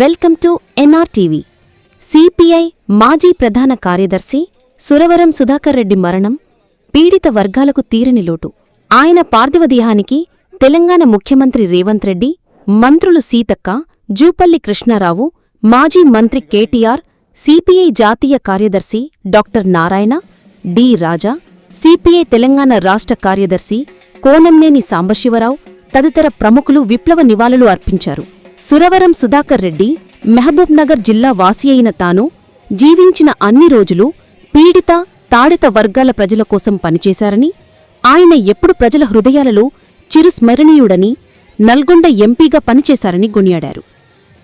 Welcome to NRTV CPI మాజీ ప్రధాన కార్యదర్శి సురవరం సుధాకర్ రెడ్డి మరణం పీడిత వర్గాలకు తీరని లోటు. ఆయన పార్థివదేహానికి తెలంగాణ ముఖ్యమంత్రి రేవంత్ రెడ్డి మంత్రులు సీతక్క జూపల్లి కృష్ణారావు మాజీ మంత్రి కేటీఆర్ సిపిఐ జాతీయ కార్యదర్శి doctor Narayana D Raja CPI Telangana రాష్ట్ర కార్యదర్శి కోనంనేని సాంబశివరావు తదితర ప్రముఖులు విప్లవ నివాళులు అర్పించారు. సురవరం సుధాకర్ రెడ్డి మహబూబ్నగర్ జిల్లా వాసి అయిన తాను జీవించిన అన్ని రోజులు పీడిత తాడిత వర్గాల ప్రజల కోసం పనిచేశారని ఆయన ఎప్పుడు ప్రజల హృదయాలలో చిరుస్మరణీయుడని నల్గొండ ఎంపీగా పనిచేశారని కొనియాడారు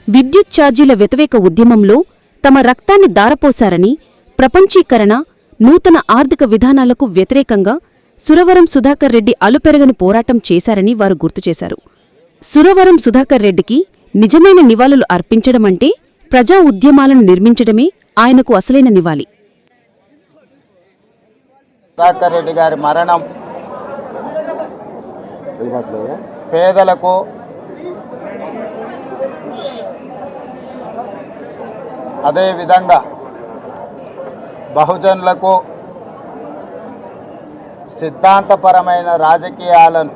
విద్యుత్ ఛార్జీల వ్యతిరేక ఉద్యమంలో తమ రక్తాన్ని దారపోశారని ప్రపంచీకరణ నూతన ఆర్థిక విధానాలకు వ్యతిరేకంగా సురవరం సుధాకర్ రెడ్డి అలుపెరగని పోరాటం చేశారని వారు గుర్తుచేశారు సురవరం సుధాకర్ రెడ్డికి నిజమైన నివాళులు అర్పించడమంటే ప్రజా ఉద్యమాలను నిర్మించడమే ఆయనకు అసలైన నివాళి. సుధాకర్ రెడ్డి గారి మరణం పేదలకు అదేవిధంగా బహుజనులకు సిద్ధాంతపరమైన రాజకీయాలను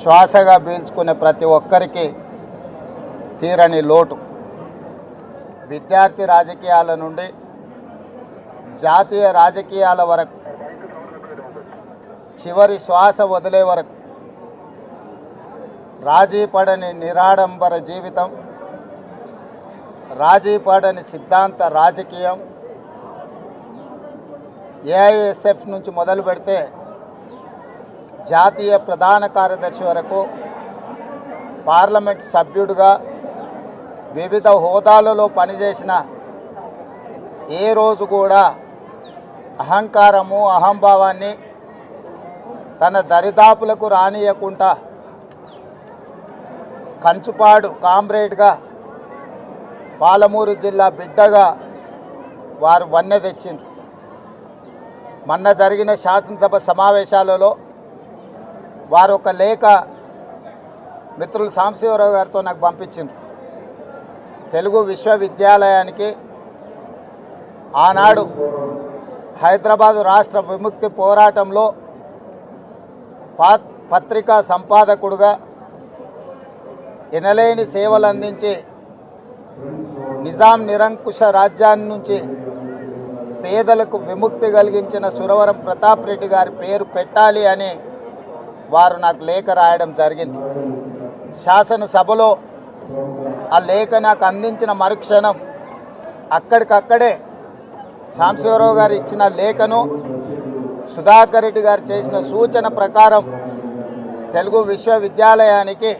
శ్వాసగా పీల్చుకునే ప్రతి ఒక్కరికి తీరని లోటు. విద్యార్థి రాజకీయాల నుండి జాతీయ రాజకీయాల వరకు చివరి శ్వాస వదిలే వరకు రాజీ పడని నిరాడంబర జీవితం రాజీ పడని సిద్ధాంత రాజకీయం ఏఐఎస్ఎఫ్ నుంచి మొదలు పెడితే జాతీయ ప్రధాన కార్యదర్శి వరకు పార్లమెంట్ సభ్యుడిగా వివిధ హోదాలలో పనిచేసిన ఏ రోజు కూడా అహంకారము అహంభావాన్ని తన దరిదాపులకు రానియకుండా కంచుపాడు కామ్రేడ్గా పాలమూరు జిల్లా బిడ్డగా వారు వన్నె తెచ్చిండ్రు. మొన్న జరిగిన శాసనసభ సమావేశాలలో వారు ఒక లేఖ మిత్రులు సాంశివరావు గారితో నాకు పంపించింది తెలుగు విశ్వవిద్యాలయానికి ఆనాడు హైదరాబాదు రాష్ట్ర విముక్తి పోరాటంలో పా పత్రికా సంపాదకుడుగా ఎనలేని సేవలు అందించి నిజాం నిరంకుశ రాజ్యాన్ని నుంచి పేదలకు విముక్తి కలిగించిన సురవరం ప్రతాప్ రెడ్డి గారి పేరు పెట్టాలి అని వారు నాకు లేఖ రాయడం జరిగింది. శాసనసభలో ఆ లేఖ నాకు అందించిన మరుక్షణం అక్కడికక్కడే సాంశివరావు గారు ఇచ్చిన లేఖను సుధాకర్ రెడ్డి గారు చేసిన సూచన ప్రకారం తెలుగు విశ్వవిద్యాలయానికి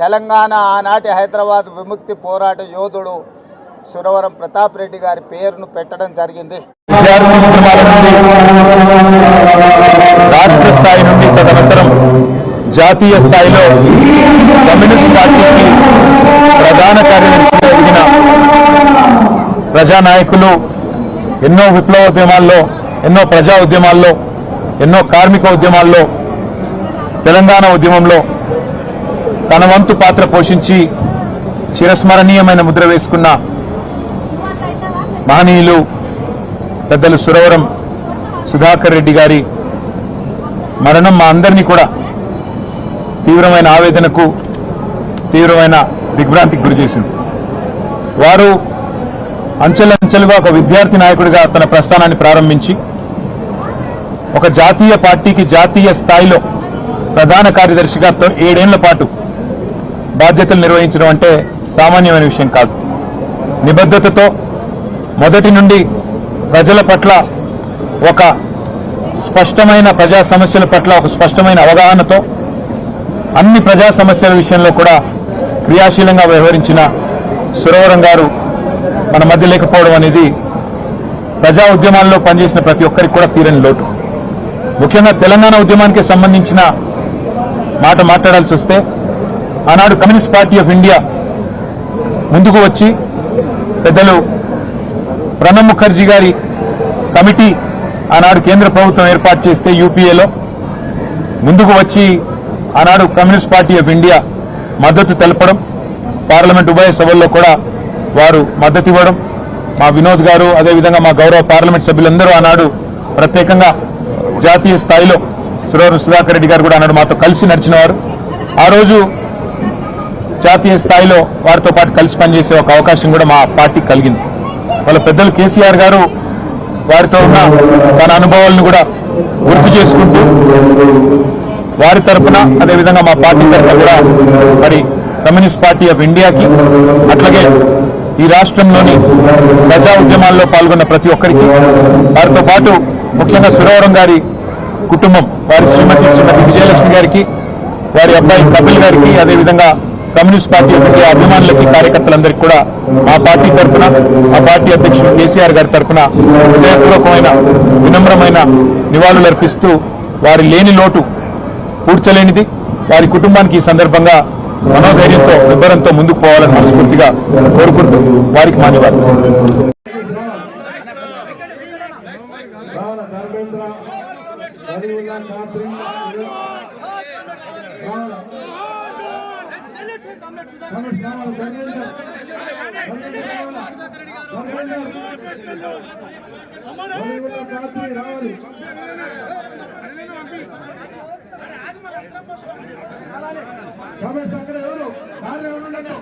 తెలంగాణ ఆనాటి హైదరాబాద్ విముక్తి పోరాట యోధుడు సురవరం ప్రతాప్ రెడ్డి గారి పేరును పెట్టడం జరిగింది. జాతీయ స్థాయిలో కమ్యూనిస్ట్ పార్టీకి ప్రధాన కార్యదర్శిగా ఎదిగిన ప్రజానాయకులు ఎన్నో విప్లవ ఉద్యమాల్లో ఎన్నో ప్రజా ఉద్యమాల్లో ఎన్నో కార్మిక ఉద్యమాల్లో తెలంగాణ ఉద్యమంలో తన వంతు పాత్ర పోషించి చిరస్మరణీయమైన ముద్ర వేసుకున్న మహనీయులు పెద్దలు సురవరం సుధాకర్ రెడ్డి గారి మరణం మా అందరినీ కూడా తీవ్రమైన ఆవేదనకు తీవ్రమైన దిగ్భ్రాంతికి గురి చేసింది. వారు అంచెలంచెలుగా ఒక విద్యార్థి నాయకుడిగా తన ప్రస్థానాన్ని ప్రారంభించి ఒక జాతీయ పార్టీకి జాతీయ స్థాయిలో ప్రధాన కార్యదర్శిగా ఏడేళ్ళ పాటు బాధ్యతలు నిర్వహించడం అంటే సామాన్యమైన విషయం కాదు. నిబద్ధతతో మొదటి నుండి ప్రజల పట్ల ఒక స్పష్టమైన ప్రజా సమస్యల పట్ల ఒక స్పష్టమైన అవగాహనతో అన్ని ప్రజా సమస్యల విషయంలో కూడా క్రియాశీలంగా వ్యవహరించిన సురవరం గారు మన మధ్య లేకపోవడం అనేది ప్రజా ఉద్యమాల్లో పనిచేసిన ప్రతి ఒక్కరికి కూడా తీరని లోటు. ముఖ్యంగా తెలంగాణ ఉద్యమానికి సంబంధించిన మాట మాట్లాడాల్సి వస్తే ఆనాడు కమ్యూనిస్ట్ పార్టీ ఆఫ్ ఇండియా ముందుకు వచ్చి పెద్దలు ప్రణబ్ ముఖర్జీ గారి కమిటీ ఆనాడు కేంద్ర ప్రభుత్వం ఏర్పాటు చేస్తే యూపీఏలో ముందుకు వచ్చి ఆనాడు కమ్యూనిస్ట్ పార్టీ ఆఫ్ ఇండియా మద్దతు తెలపడం పార్లమెంట్ ఉభయ సభల్లో కూడా వారు మద్దతు ఇవ్వడం మా వినోద్ గారు అదేవిధంగా మా గౌరవ పార్లమెంట్ సభ్యులందరూ ఆనాడు ప్రత్యేకంగా జాతీయ స్థాయిలో సురవరం సుధాకర్ రెడ్డి గారు కూడా ఆనాడు మాతో కలిసి నడిచిన వారు ఆ రోజు జాతీయ స్థాయిలో వారితో పాటు కలిసి పనిచేసే ఒక అవకాశం కూడా మా పార్టీకి కలిగింది. వాళ్ళ పెద్దలు కేసీఆర్ గారు వారితో ఉన్న తన అనుభవాలను కూడా గుర్తు చేసుకుంటూ వారి తరపున అదేవిధంగా మా పార్టీ తరఫున కూడా మరి కమ్యూనిస్ట్ పార్టీ ఆఫ్ ఇండియాకి అట్లాగే ఈ రాష్ట్రంలోని ప్రజా ఉద్యమాల్లో పాల్గొన్న ప్రతి ఒక్కరికి వారితో పాటు ముఖ్యంగా సురవరం గారి కుటుంబం వారి శ్రీమతి శ్రీమతి విజయలక్ష్మి గారికి వారి అబ్బాయి కపిల్ గారికి అదేవిధంగా కమ్యూనిస్ట్ పార్టీ యొక్క అభిమానులకి కార్యకర్తలందరికీ కూడా మా పార్టీ తరఫున మా పార్టీ అధ్యక్షుడు కేసీఆర్ గారి తరఫున హృదయపూర్వకమైన వినమ్రమైన నివాళులర్పిస్తూ వారి లేని లోటు పూడ్చలేనిది వారి కుటుంబానికి ఈ సందర్భంగా మనోధైర్యంతో నిబ్బరంతో ముందుకు పోవాలని మనస్ఫూర్తిగా కోరుకుంటూ వారికి మాన్యవాదాలు రావాల రావాల కమిట్ అక్కడ ఎవరు? దారిలో ఉండండి